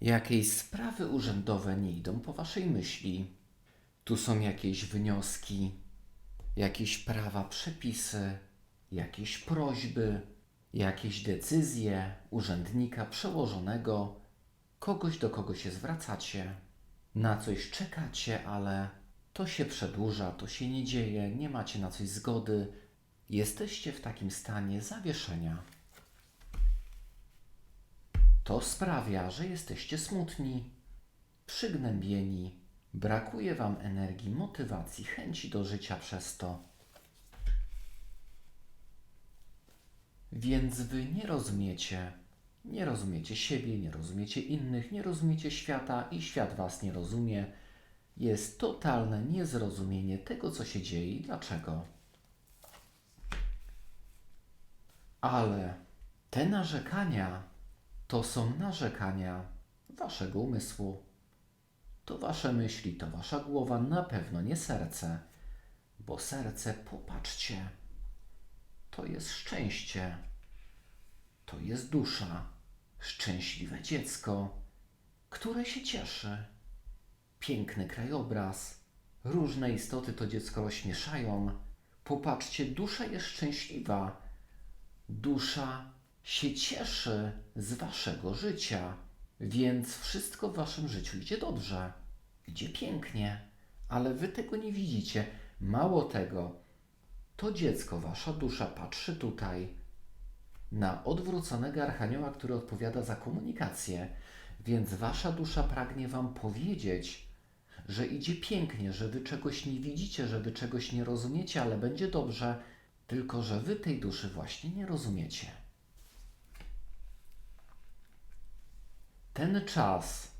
Jakieś sprawy urzędowe nie idą po waszej myśli. Tu są jakieś wnioski, jakieś prawa, przepisy, jakieś prośby, jakieś decyzje urzędnika przełożonego, kogoś do kogo się zwracacie, na coś czekacie, ale to się przedłuża, to się nie dzieje, nie macie na coś zgody, jesteście w takim stanie zawieszenia. To sprawia, że jesteście smutni, przygnębieni, brakuje Wam energii, motywacji, chęci do życia przez to. Więc Wy nie rozumiecie, nie rozumiecie siebie, nie rozumiecie innych, nie rozumiecie świata i świat Was nie rozumie. Jest totalne niezrozumienie tego, co się dzieje i dlaczego. Ale te narzekania to są narzekania waszego umysłu. To wasze myśli, to wasza głowa, na pewno nie serce. Bo serce, popatrzcie, to jest szczęście, to jest dusza, szczęśliwe dziecko, które się cieszy. Piękny krajobraz, różne istoty to dziecko rozśmieszają. Popatrzcie, dusza jest szczęśliwa. Dusza się cieszy z waszego życia, więc wszystko w waszym życiu idzie dobrze, idzie pięknie, ale wy tego nie widzicie. Mało tego, to dziecko, wasza dusza patrzy tutaj na odwróconego archanioła, który odpowiada za komunikację, więc wasza dusza pragnie wam powiedzieć, że idzie pięknie, że wy czegoś nie widzicie, że wy czegoś nie rozumiecie, ale będzie dobrze, tylko że wy tej duszy właśnie nie rozumiecie. Ten czas,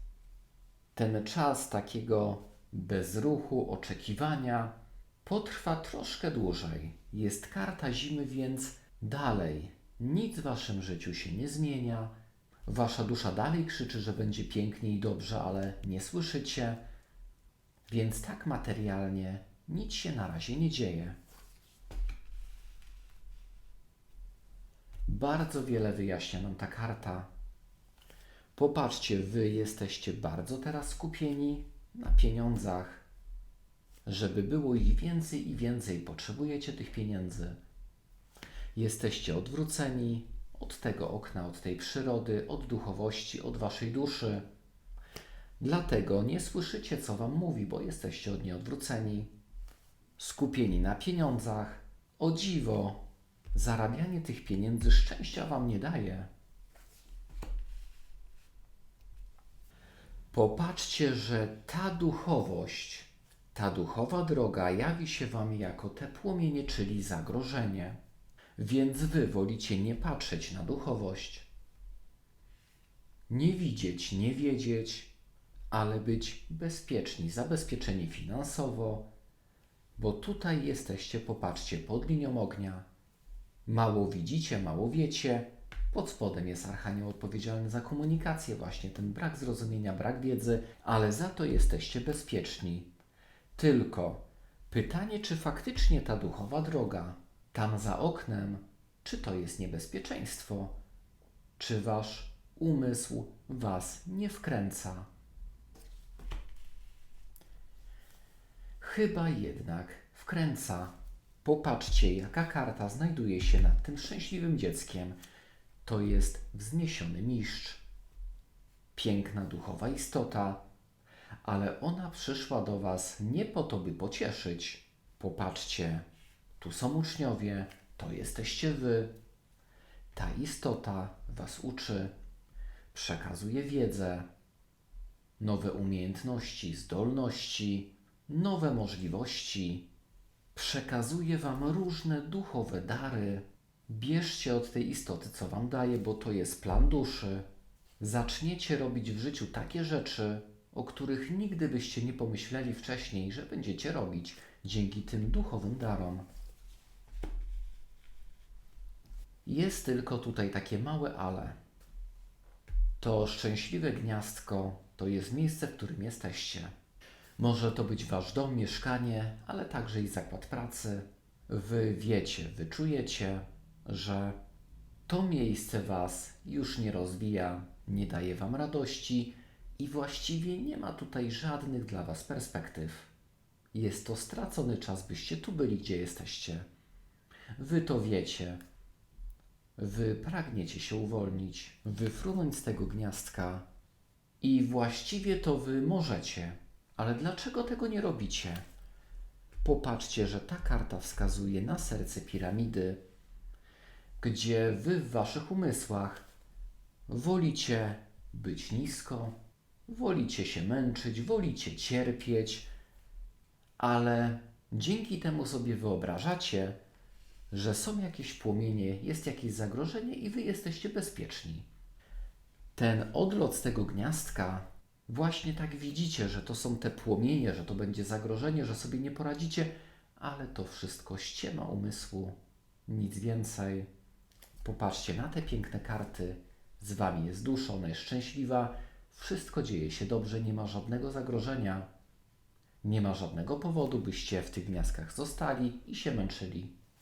ten czas takiego bezruchu, oczekiwania potrwa troszkę dłużej. Jest karta zimy, więc dalej nic w waszym życiu się nie zmienia. Wasza dusza dalej krzyczy, że będzie pięknie i dobrze, ale nie słyszycie. Więc tak materialnie nic się na razie nie dzieje. Bardzo wiele wyjaśnia nam ta karta. Popatrzcie, wy jesteście bardzo teraz skupieni na pieniądzach. Żeby było ich więcej i więcej, potrzebujecie tych pieniędzy. Jesteście odwróceni od tego okna, od tej przyrody, od duchowości, od waszej duszy. Dlatego nie słyszycie, co wam mówi, bo jesteście od niej odwróceni. Skupieni na pieniądzach. O dziwo, zarabianie tych pieniędzy szczęścia wam nie daje. Popatrzcie, że ta duchowość, ta duchowa droga jawi się wam jako te płomienie, czyli zagrożenie. Więc wy wolicie nie patrzeć na duchowość, nie widzieć, nie wiedzieć, ale być bezpieczni, zabezpieczeni finansowo, bo tutaj jesteście, popatrzcie, pod linią ognia. Mało widzicie, mało wiecie. Pod spodem jest archanioł odpowiedzialny za komunikację, właśnie ten brak zrozumienia, brak wiedzy, ale za to jesteście bezpieczni. Tylko pytanie, czy faktycznie ta duchowa droga, tam za oknem, czy to jest niebezpieczeństwo? Czy wasz umysł was nie wkręca? Chyba jednak wkręca. Popatrzcie, jaka karta znajduje się nad tym szczęśliwym dzieckiem. To jest wzniesiony mistrz. Piękna duchowa istota, ale ona przyszła do Was nie po to, by pocieszyć. Popatrzcie, tu są uczniowie, to jesteście Wy. Ta istota Was uczy, przekazuje wiedzę, nowe umiejętności, zdolności, nowe możliwości. Przekazuje Wam różne duchowe dary. Bierzcie od tej istoty, co Wam daje, bo to jest plan duszy. Zaczniecie robić w życiu takie rzeczy, o których nigdy byście nie pomyśleli wcześniej, że będziecie robić dzięki tym duchowym darom. Jest tylko tutaj takie małe ale. To szczęśliwe gniazdko to jest miejsce, w którym jesteście. Może to być wasz dom, mieszkanie, ale także i zakład pracy. Wy wiecie, wy czujecie, że to miejsce was już nie rozwija, nie daje wam radości, I właściwie nie ma tutaj żadnych dla Was perspektyw. Jest to stracony czas, byście tu byli, gdzie jesteście. Wy to wiecie. Wy pragniecie się uwolnić, wyfrunąć z tego gniazdka i właściwie to wy możecie. Ale dlaczego tego nie robicie? Popatrzcie, że ta karta wskazuje na serce piramidy, gdzie wy w waszych umysłach wolicie być nisko, wolicie się męczyć, wolicie cierpieć, ale dzięki temu sobie wyobrażacie, że są jakieś płomienie, jest jakieś zagrożenie i wy jesteście bezpieczni. Ten odlot z tego gniazdka, właśnie tak widzicie, że to są te płomienie, że to będzie zagrożenie, że sobie nie poradzicie, ale to wszystko ściema umysłu, nic więcej. Popatrzcie na te piękne karty. Z wami jest dusza, ona jest szczęśliwa, wszystko dzieje się dobrze, nie ma żadnego zagrożenia. Nie ma żadnego powodu, byście w tych gniazdkach zostali i się męczyli.